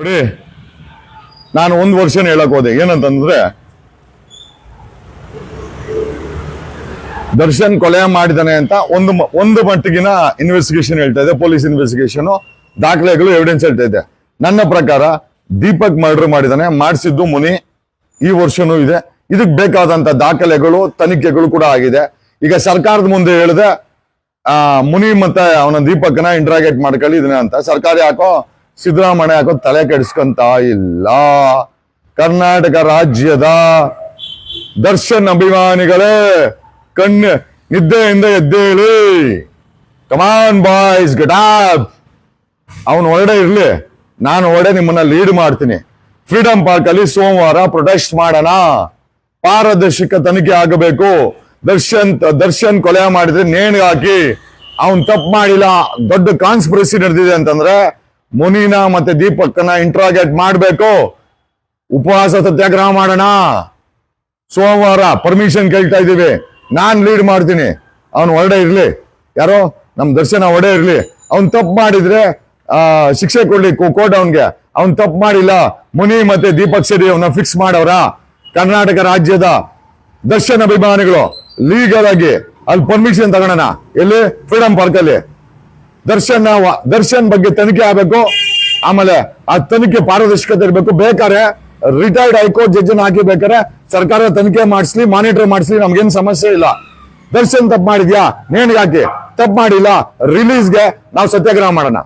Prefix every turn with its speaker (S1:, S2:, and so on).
S1: ನೋಡಿ, ನಾನು ಒಂದು ವರ್ಷ ಹೇಳಕ್ ಹೋದೆ. ಏನಂತಂದ್ರೆ, ದರ್ಶನ್ ಕೊಲೆ ಮಾಡಿದಾನೆ ಅಂತ ಒಂದು ಒಂದು ಮಟ್ಟಿಗಿನ ಇನ್ವೆಸ್ಟಿಗೇಷನ್ ಹೇಳ್ತಾ ಇದೆ ಪೊಲೀಸ್ ಇನ್ವೆಸ್ಟಿಗೇಷನ್ ದಾಖಲೆಗಳು ಎವಿಡೆನ್ಸ್ ಹೇಳ್ತಾ ಇದೆ. ನನ್ನ ಪ್ರಕಾರ, ದೀಪಕ್ ಮರ್ಡರ್ ಮಾಡಿದಾನೆ ಮಾಡಿಸಿದ್ದು ಮುನಿ, ಈ ವರ್ಷನೂ ಇದೆ. ಇದಕ್ ಬೇಕಾದಂತ ದಾಖಲೆಗಳು, ತನಿಖೆಗಳು ಕೂಡ ಆಗಿದೆ. ಈಗ ಸರ್ಕಾರದ ಮುಂದೆ ಹೇಳಿದೆ, ಆ, ಮುನಿ ಮತ್ತೆ ಅವನ ದೀಪಕ್ನ ಇಂಟ್ರಾಗೇಟ್ ಮಾಡ್ಕೊಳ್ಳಿ, ಇದನ್ನ ಅಂತ. ಸರ್ಕಾರ ಯಾಕೋ ಸಿದ್ದರಾಮಯ್ಯ ಯಾಕೋ ತಲೆ ಕೆಡಿಸ್ಕೊಂತ ಇಲ್ಲ. ಕರ್ನಾಟಕ ರಾಜ್ಯದ ದರ್ಶನ್ ಅಭಿಮಾನಿಗಳೇ, ಕಣ್ಣು ನಿದ್ದೆಯಿಂದ ಎದ್ದೇಳಿ. ಕಮಾನ್ ಬಾಯ್ಸ್ ಗಟಾಪ್ ಅವನು ಹೊರಡೆ ಇರ್ಲಿ. ನಾನು ಹೊರಡೆ ನಿಮ್ಮನ್ನ ಲೀಡ್ ಮಾಡ್ತೀನಿ. ಫ್ರೀಡಂ ಪಾರ್ಕ್ ಅಲ್ಲಿ ಸೋಮವಾರ ಪ್ರೊಟೆಸ್ಟ್ ಮಾಡೋಣ. ಪಾರದರ್ಶಕ ತನಿಖೆ ಆಗಬೇಕು. ದರ್ಶನ್ ದರ್ಶನ್ ಕೊಲೆ ಮಾಡಿದ್ರೆ ನೇಣಿಗೆ ಹಾಕಿ ಅವನ್ ತಪ್ಪು ಮಾಡಿಲ್ಲ. ದೊಡ್ಡ ಕಾನ್ಸ್ಪಿರಸಿ ನಡೆದಿದೆ ಅಂತಂದ್ರೆ ಮುನಿನ ಮತ್ತೆ ದೀಪಕ್ಕನ ಇಂಟ್ರಾಗೇಟ್ ಮಾಡಬೇಕು. ಉಪವಾಸ ಸತ್ಯಾಗ್ರಹ ಮಾಡೋಣ. ಸೋಮವಾರ ಪರ್ಮಿಷನ್ ಕೇಳ್ತಾ ಇದ್ದೀವಿ. ನಾನ್ ಲೀಡ್ ಮಾಡ್ತೀನಿ. ಅವನು ಹೊರಡೆ ಇರ್ಲಿ. ಯಾರೋ? ನಮ್ ದರ್ಶನ ಒಡೆ ಇರ್ಲಿ. ಅವ್ನ್ ತಪ್ಪು ಮಾಡಿದ್ರೆ ಶಿಕ್ಷೆ ಕೊಡ್ಲಿ ಕೋರ್ಟ್ ಅವನ್ಗೆ. ಅವ್ನ್ ತಪ್ಪು ಮಾಡಿಲ್ಲ. ಮುನಿ ಮತ್ತೆ ದೀಪಕ್ ಶೆಟ್ಟಿ ಅವನ್ನ ಫಿಕ್ಸ್ ಮಾಡವ್ರ ಕರ್ನಾಟಕ ರಾಜ್ಯದ ದರ್ಶನ ಅಭಿಮಾನಿಗಳು ಲೀಗಲ್ ಆಗಿ ಅಲ್ಲಿ ಪರ್ಮಿಷನ್ ತಗೊಳೋಣ. ಎಲ್ಲಿ? ಫ್ರೀಡಂ ಪಾರ್ಕ್ ಅಲ್ಲಿ. ದರ್ಶನ್ ದರ್ಶನ್ ಬಗ್ಗೆ ತನಿಖೆ ಆಗಬೇಕು. ಆಮೇಲೆ ಆ ತನಿಖೆ ಪಾರದರ್ಶಕತೆ ಇರಬೇಕು. ಬೇಕಾದ್ರೆ ರಿಟೈರ್ಡ್ ಹೈಕೋರ್ಟ್ ಜಡ್ಜ್ ಹಾಕಿ ಬೇಕಾದ್ರೆ ಸರ್ಕಾರ ತನಿಖೆ ಮಾಡಿಸ್ಲಿ ಮಾನಿಟರ್ ಮಾಡಿಸ್ಲಿ, ನಮ್ಗೇನು ಸಮಸ್ಯೆ ಇಲ್ಲ. ದರ್ಶನ್ ತಪ್ಪು ಮಾಡಿದ್ಯಾ? ನೇಣಿಗೆ ಹಾಕಿ ತಪ್ಪು ಮಾಡಿಲ್ಲ. ರಿಲೀಸ್ಗೆ ನಾವು ಸತ್ಯಾಗ್ರಹ ಮಾಡೋಣ.